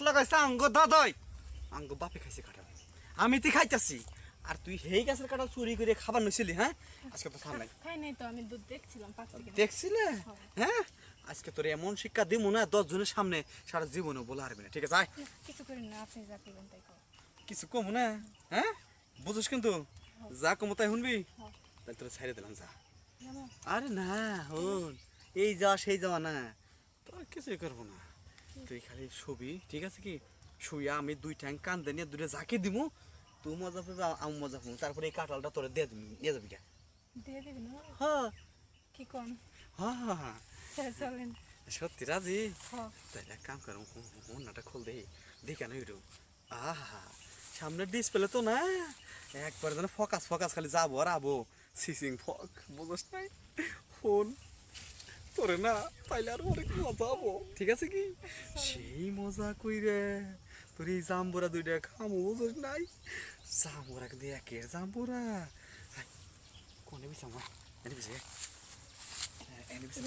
লাগাইছে আঙ্গ দাদাই। আঙ্গ বাপে খাইছে কাঁঠাল। আমি তুই খাইতাছি। আর তুই সেই গাছের কাঁঠাল চুরি করে খাবার নইছিলি হ্যাঁ? আজকে তো সামনে খাই নাই তো আমি দুধ দেখছিলাম দেখছিলে? হ্যাঁ। আজকে তোর এমন শিক্ষা দিব না দশ জনের সামনে সারা জীবনে বলে হারবি না ঠিক আছে? কিছু করেন না আপনি যা করবেন তাই কিছু কম না হ্যাঁ? বুঝিস কিন্তু? যা কম তাই শুনবি? তাহলে তোর ছাইড়ে দিলাম যা। আরে না হন এই যাওয়া সেই যাওয়া না। তোর কিছুই করব না। তুই খালি ছবি ঠিক আছে কি? শুইয়া আমি দুই ট্যাং কান্দে নিয়ে দুটো জাকে দিমু তুই মজা পাবি আমি মজা পাবো। তারপরে এই কাঁঠালটা তোরে দিয়ে দিবি নিয়ে যাবি কে দিয়ে দিবি না? হ্যাঁ। কি কোন হ্যাঁ হ্যাঁ হ্যাঁ। চলেন। সত্যি রাজি? তাহলে এক কাম করো মনটা খোল দেই দেখে না ইউটিউব আহা সামনের ডিসপ্লে তো না? একবার যেন ফকাস ফকাস খালি যাব আর আবো। সিসিং ফক বুঝস নাই? ফোন। তোরে না, তাইলে আর অনেক মজা হব। ঠিক আছে কি? সেই মজা কই রে তোর এই জাম্বুরা দুইটা খামো, বুঝস নাই? জাম্বুরা কিন্তু একের জাম্বুরা। কোনে বিছামা? এনে বিছে এনে বিছে